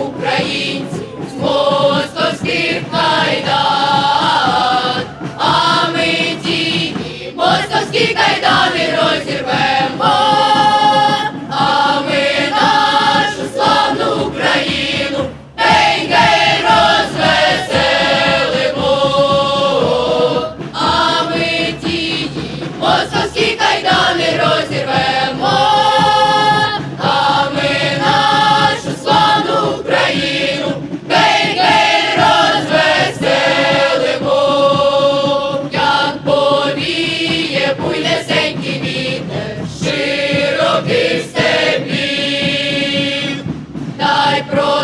українці з мостовських майдан. leproso.